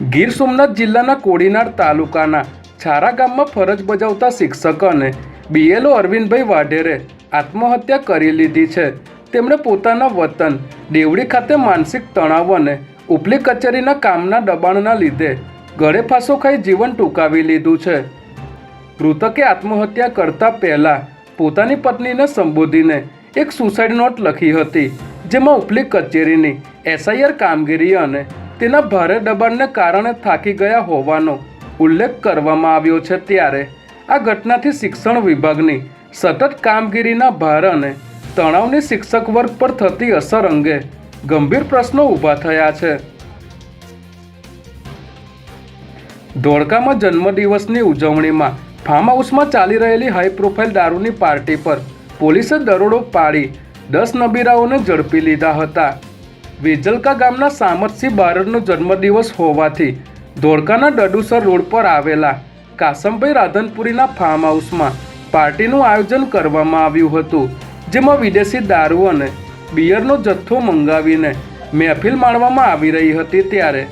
ગીર સોમનાથ જિલ્લાના કોડીનાર તાલુકાના છારા ગામમાં ફરજ બજાવતા શિક્ષક અને બીએલઓ અરવિંદભાઈ વાઢેરે આત્મહત્યા કરી લીધી છે. તેમણે પોતાના વતન દેવડી ખાતે માનસિક તણાવ અને ઉપલી કચેરીના કામના દબાણના લીધે ગળે ફાંસો ખાઈ જીવન ટૂંકાવી લીધું છે. મૃતકે આત્મહત્યા કરતા પહેલા પોતાની પત્નીને સંબોધીને એક સુસાઇડ નોટ લખી હતી, જેમાં ઉપલી કચેરીની એસઆઈઆર કામગીરી અને તેના ભારે દબાણને કારણે થાકી ગયા હોવાનો ઉલ્લેખ કરવામાં આવ્યો છે ત્યારે આ ઘટનાથી શિક્ષણ વિભાગની સતત કામગીરીના ભાર અને તણાવની શિક્ષક વર્ગ પર થતી અસર અંગે ગંભીર પ્રશ્નો ઊભા થયા છે. ધોળકામાં જન્મદિવસની ઉજવણીમાં ફાર્મ હાઉસમાં ચાલી રહેલી હાઈ પ્રોફાઇલ દારૂની પાર્ટી પર પોલીસે દરોડો પાડી દસ નબીરાઓને ઝડપી લીધા હતા. વેજલકા ગામના સામતસિંહ બારડનો જન્મદિવસ હોવાથી ધોળકાના ડડુસર રોડ પર આવેલા કાસમભાઈ રાધનપુરીના ફાર્મ હાઉસમાં પાર્ટીનું આયોજન કરવામાં આવ્યું હતું, જેમાં વિદેશી દારૂ અને બિયરનો જથ્થો મંગાવીને મહેફિલ માણવામાં આવી રહી હતી ત્યારે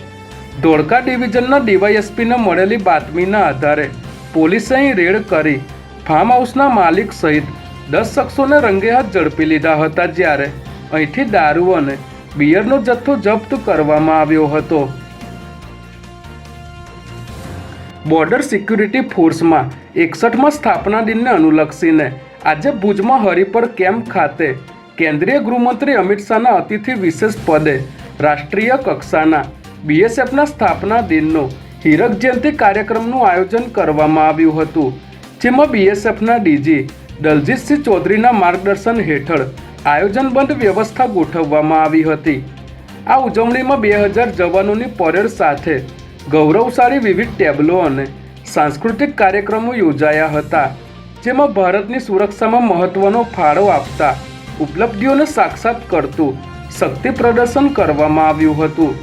ધોળકા ડિવિઝનના ડીવાયએસપીને મળેલી બાતમીના આધારે પોલીસે અહીં રેડ કરી ફાર્મ હાઉસના માલિક સહિત દસ શખ્સોને રંગે હાથ ઝડપી લીધા હતા જ્યારે અહીંથી દારૂ અને બિયરનો જથ્થો જપ્ત કરવામાં આવ્યો હતો. બોર્ડર સિક્યુરિટી ફોર્સમાં એકસઠમાં સ્થાપના દિનને અનુલક્ષીને આજે ભુજમાં હરિપર કેમ્પ ખાતે કેન્દ્રીય ગૃહમંત્રી અમિત શાહના અતિથિ વિશેષ પદે રાષ્ટ્રીય કક્ષાના બીએસએફના સ્થાપના દિનનો હીરક જયંતિ કાર્યક્રમનું આયોજન કરવામાં આવ્યું હતું, જેમાં બીએસએફના ડીજી દલજીતસિંહ ચૌધરીના માર્ગદર્શન હેઠળ આયોજનબંધ વ્યવસ્થા ગોઠવવામાં આવી હતી. આ ઉજવણીમાં બે હજાર જવાનોની પરેડ સાથે ગૌરવશાળી વિવિધ ટેબલો અને સાંસ્કૃતિક કાર્યક્રમો યોજાયા હતા, જેમાં ભારતની સુરક્ષામાં મહત્વનો ફાળો આપતા ઉપલબ્ધિઓને સાક્ષાત કરતું શક્તિ પ્રદર્શન કરવામાં આવ્યું હતું.